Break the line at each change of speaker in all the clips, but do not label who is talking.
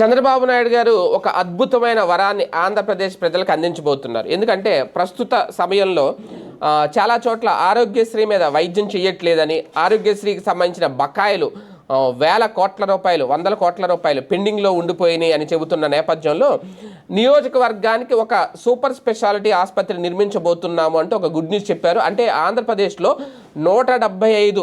చంద్రబాబు నాయుడు గారు ఒక అద్భుతమైన వరాన్ని ఆంధ్రప్రదేశ్ ప్రజలకు అందించబోతున్నారు. ఎందుకంటే ప్రస్తుత సమయంలో చాలా చోట్ల ఆరోగ్యశ్రీ మీద వైద్యం చేయట్లేదని ఆరోగ్యశ్రీకి సంబంధించిన బకాయిలు వేల కోట్ల రూపాయలు వందల కోట్ల రూపాయలు పెండింగ్లో ఉండిపోయినాయి అని చెబుతున్న నేపథ్యంలో నియోజకవర్గానికి ఒక సూపర్ స్పెషాలిటీ ఆసుపత్రి నిర్మించబోతున్నాము అంటూ ఒక గుడ్ న్యూస్ చెప్పారు. అంటే ఆంధ్రప్రదేశ్లో నూట డెబ్బై ఐదు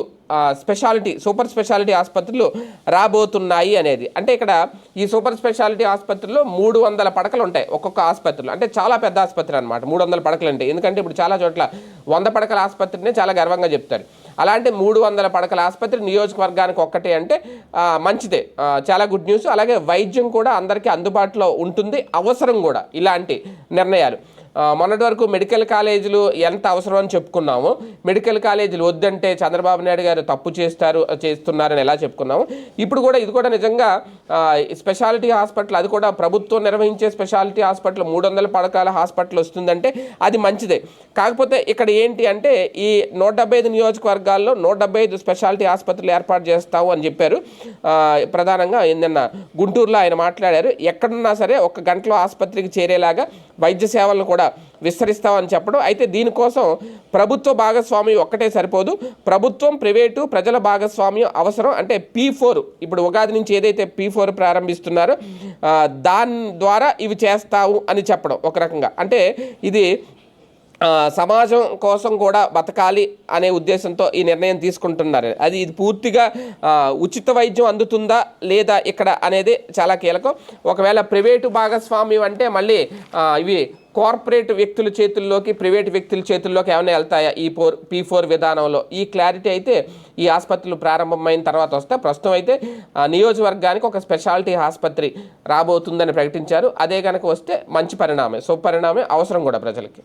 స్పెషాలిటీ సూపర్ స్పెషాలిటీ ఆసుపత్రులు రాబోతున్నాయి అనేది. అంటే ఇక్కడ ఈ సూపర్ స్పెషాలిటీ ఆసుపత్రిలో మూడు వందల పడకలు ఉంటాయి ఒక్కొక్క ఆసుపత్రిలో. అంటే చాలా పెద్ద ఆసుపత్రి అనమాట మూడు వందల పడకలు ఉంటాయి ఎందుకంటే ఇప్పుడు చాలా చోట్ల వంద పడకల ఆసుపత్రినే చాలా గర్వంగా చెప్తారు. అలాంటి మూడు వందల పడకల ఆసుపత్రి నియోజకవర్గానికి ఒక్కటే అంటే మంచిదే. చాలా గుడ్ న్యూస్. అలాగే వైద్యం కూడా అందరికీ అందుబాటులో ఉంటుంది. అవసరం కూడా ఇలాంటి నిర్ణయాలు. మొన్నటి వరకు మెడికల్ కాలేజీలు ఎంత అవసరం అని చెప్పుకున్నాము. మెడికల్ కాలేజీలు వద్దంటే చంద్రబాబు నాయుడు గారు తప్పు చేస్తారు చేస్తున్నారని ఎలా చెప్పుకున్నాము. ఇప్పుడు కూడా ఇది కూడా నిజంగా స్పెషాలిటీ హాస్పిటల్ అది కూడా ప్రభుత్వం నిర్వహించే స్పెషాలిటీ హాస్పిటల్ మూడు వందల పడకాల హాస్పిటల్ వస్తుందంటే అది మంచిదే. కాకపోతే ఇక్కడ ఏంటి అంటే ఈ నూట డెబ్బై ఐదు నియోజకవర్గాల్లో నూట డెబ్బై ఐదు స్పెషాలిటీ ఆసుపత్రులు ఏర్పాటు చేస్తావు అని చెప్పారు. ప్రధానంగా నిన్న గుంటూరులో ఆయన మాట్లాడారు. ఎక్కడున్నా సరే ఒక గంటలో ఆసుపత్రికి చేరేలాగా వైద్య సేవలను కూడా విస్తరిస్తామని చెప్పడం. అయితే దీనికోసం ప్రభుత్వ భాగస్వామ్యం ఒక్కటే సరిపోదు. ప్రభుత్వం ప్రైవేటు ప్రజల భాగస్వామ్యం అవసరం. అంటే పీ ఫోర్ ఇప్పుడు ఉగాది నుంచి ఏదైతే పీ ఫోర్ ప్రారంభిస్తున్నారో దాని ద్వారా ఇవి చేస్తావు అని చెప్పడం ఒక రకంగా. అంటే ఇది సమాజం కోసం కూడా బతకాలి అనే ఉద్దేశంతో ఈ నిర్ణయం తీసుకుంటున్నారు. అది ఇది పూర్తిగా ఉచిత వైద్యం అందుతుందా లేదా ఇక్కడ అనేది చాలా కీలకం. ఒకవేళ ప్రైవేటు భాగస్వామ్యం అంటే మళ్ళీ ఇవి కార్పొరేట్ వ్యక్తుల చేతుల్లోకి ప్రైవేట్ వ్యక్తుల చేతుల్లోకి ఏమైనా వెళ్తాయా ఈ ఫోర్ పీ ఫోర్ విధానంలో? ఈ క్లారిటీ అయితే ఈ ఆసుపత్రులు ప్రారంభమైన తర్వాత వస్తే ప్రస్తుతం అయితే నియోజకవర్గానికి ఒక స్పెషాలిటీ ఆసుపత్రి రాబోతుందని ప్రకటించారు. అదే కనుక వస్తే మంచి పరిణామే శుభపరిణామే అవసరం కూడా ప్రజలకి.